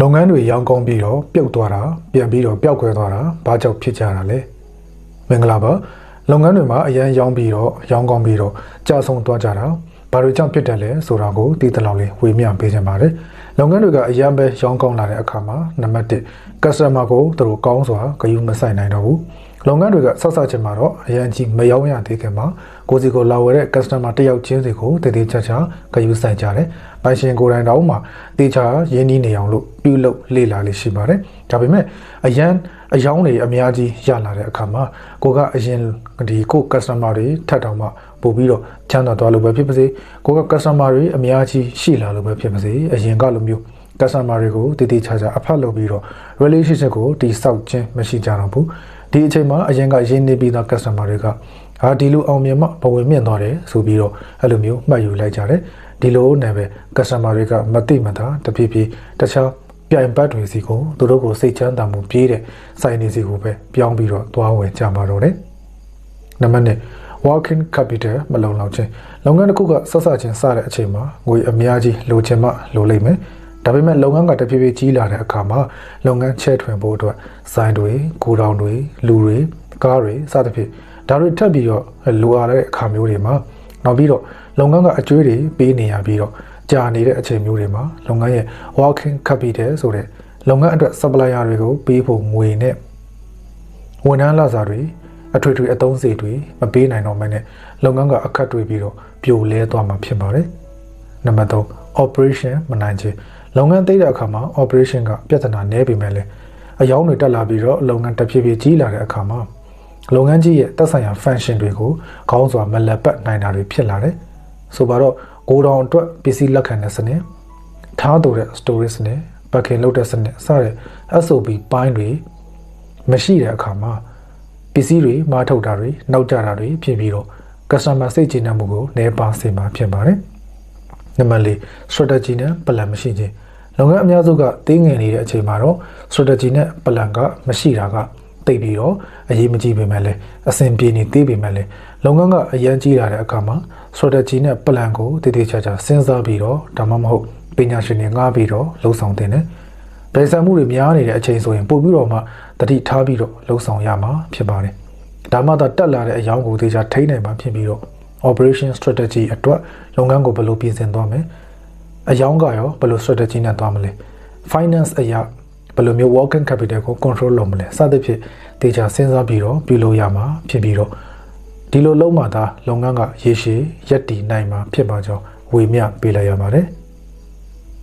လုပ်ငန်းတွေရောင်းကောင်းပြီးတော့ပြုတ်သွားတာပြန်ပြီးတော့ပျောက်ကွယ်သွားတာဘာကြောင့်ဖြစ်ကြတာလဲမင်္ဂလာပါလုပ်ငန်းတွေမှာအရန်ရောင်းပြီးတော့ရောင်းကောင်းပြီးတော့ကြာဆုံးသွားကြတာဘာတွေကြောင့်ဖြစ်တယ်လဲဆိုတာကိုသိသလောက်လေးဝေမျှပေးချင်ပါတယ်လုပ်ငန်းတွေကအရန်ပဲရောင်းကောင်းလာတဲ့အခါမှာနံပါတ်1 customer ကိုသူတို့ကောင်းစွာဂရုမစိုက်နိုင်တော့ဘူး လုပ်ငန်းတွေကဆောက်ဆောက်ချင်မှာတော့အရန်ကြီးမရောင်းရသေးခင်မှာကိုယ်စီကိုလာဝယ်တဲ့ customer တစ်ယောက်ချင်းစီကိုတည်တည်ချာချာဂရုစိုက်ကြတယ်။ပိုင်ရှင်ကိုယ်တိုင်တောင်မှတေချာရင်းနှီးနေအောင်လို့ပြုလုပ်လေ့လာလေးရှိပါတယ်။ဒါပေမဲ့အရန်အယောင်းတွေအများကြီးရလာတဲ့အခါမှာကိုကအရင်ဒီကို customer တွေထပ်တောင်မှပို့ပြီးတော့ချမ်းသာသွားလို့ပဲဖြစ်ပါစေကိုက customer တွေအများကြီးရှိလာလို့ပဲဖြစ်ပါစေအရင်ကလိုမျိုး customer တွေကိုတည်တည်ချာချာအဖတ်လုပ်ပြီးတော့ relationship ကိုတိစောက်ခြင်းမရှိကြတော့ဘူး ဒီအချိန်မှာအရင်ကရင်းနေပြီးသား customer တွေကအာဒီလိုအောင်မြင်မှဘဝင်မြင့်သွားတယ်ဆိုပြီးတော့အဲ့လိုမျိုးမှတ်ယူလိုက်ကြတယ်ဒီလိုနဲ့ပဲ customer တွေကမသိမသာတဖြည်းဖြည်းတခြားပြိုင်ဘက်တွေစီကိုသူတို့ကိုစိတ်ချမ်းသာမှုပြေးတဲ့စိုင်းနေစီကိုပဲပြောင်းပြီးတော့သွားဝင်ကြပါတော့တယ်နံပါတ်1 working capital မလုံလောက်ခြင်းလုပ်ငန်းတစ်ခုကဆက်ဆက်ချင်းစတဲ့အချိန်မှာငွေအများကြီးလိုချင်မှလိုလိမ့်မယ် ဒါပေမဲ့လုပ်ငန်းကတဖြည်းဖြည်းကြီးလာတဲ့အခါမှာလုပ်ငန်းချဲ့ထွင်ဖို့အတွက်ဆိုင်တွေကိုတောင်တွေလူတွေကားတွေစသဖြင့်ဒါတွေထပ်ပြီးတော့လိုအပ်တဲ့အခါမျိုးတွေမှာနောက်ပြီးတော့လုပ်ငန်းကအကျွေးတွေပေးနေရပြီးတော့ကြာနေတဲ့အချိန်မျိုးတွေမှာလုပ်ငန်းရဲ့ working capital ဆိုတဲ့လုပ်ငန်းအတွက် supplier တွေကိုပေးဖို့ငွေနဲ့ဝန်ထမ်းလစာတွေအထွေထွေအသုံးစရိတ်တွေမပေးနိုင်တော့မှနဲ့လုပ်ငန်းကအခက်တွေ့ပြီးတော့ပြိုလဲသွားမှာဖြစ်ပါတယ်။နံပါတ်3 operation မနိုင်ခြင်းလုပ်ငန်းသိတဲ့အခါမှာ operation ကပြဿနာနည်းပေမဲ့လည်းအယောင်းတွေတက်လာပြီးတော့လုပ်ငန်းတစ်ဖြည်းဖြည်းကြီးလာတဲ့အခါမှာလုပ်ငန်းကြီးရဲ့သက်ဆိုင်ရာ function တွေကိုခေါင်းစွာမလက်ပတ်နိုင်တာတွေဖြစ်လာတယ်။ဆိုပါတော့ကိုတောင်အတွက်ပစ္စည်းလက်ခံတဲ့စနစ်ထားတူတဲ့ storage စနစ် packing လုပ်တဲ့စနစ်စတဲ့ SOP ပိုင်းတွေမရှိတဲ့အခါမှာပစ္စည်းတွေမာထုတ်တာတွေနောက်ကျတာတွေဖြစ်ပြီးတော့ customer စိတ်ကြည်နမှုကိုနှဲပါစေမှာဖြစ်ပါတယ်။ နံပါတ်၄ strategy နဲ့ plan မရှိခြင်းလုပ်ငန်းအများစုကတင်းငယ်နေတဲ့အချိန်မှာတော့ strategy နဲ့ plan ကမရှိတာကတိတ်ပြီးတော့အရေးမကြီးပေမဲ့လည်းအဆင်ပြေနေသေးပေမဲ့လည်းလုပ်ငန်းကအရန်ကြီးလာတဲ့အခါမှာ strategy နဲ့ plan ကိုတည်တည်ချာချာစဉ်းစားပြီးတော့ဒါမှမဟုတ်ပညာရှင်တွေငှားပြီးတော့လှုပ်ဆောင်တင်တယ်။ဗိုက်ဆံမှုတွေများနေတဲ့အချိန်ဆိုရင်ပို့ပြီးတော့မှတတိထားပြီးတော့လှုပ်ဆောင်ရမှာဖြစ်ပါတယ်။ဒါမှသာတက်လာတဲ့အယောင်ကိုသေချာထိန်းနိုင်မှာဖြစ်ပြီးတော့ operation strategy အတွက်လုပ်ငန်းကိုဘယ်လိုပြင်ဆင်သွားမလဲ။အယောင်ကရောဘယ်လို strategy နဲ့သွားမလဲ။ finance အရာဘယ်လိုမျိုး working capital ကို control လုပ်မလဲစသဖြင့်သေချာစဉ်းစားပြီးတော့ပြုလုပ်ရမှာဖြစ်ပြီးတော့ဒီလိုလုံးမှသာလုပ်ငန်းကရေရှည်ရက်တည်နိုင်မှာဖြစ်ပါကြောင်းဝေမျှပေးလိုက်ရပါတယ်။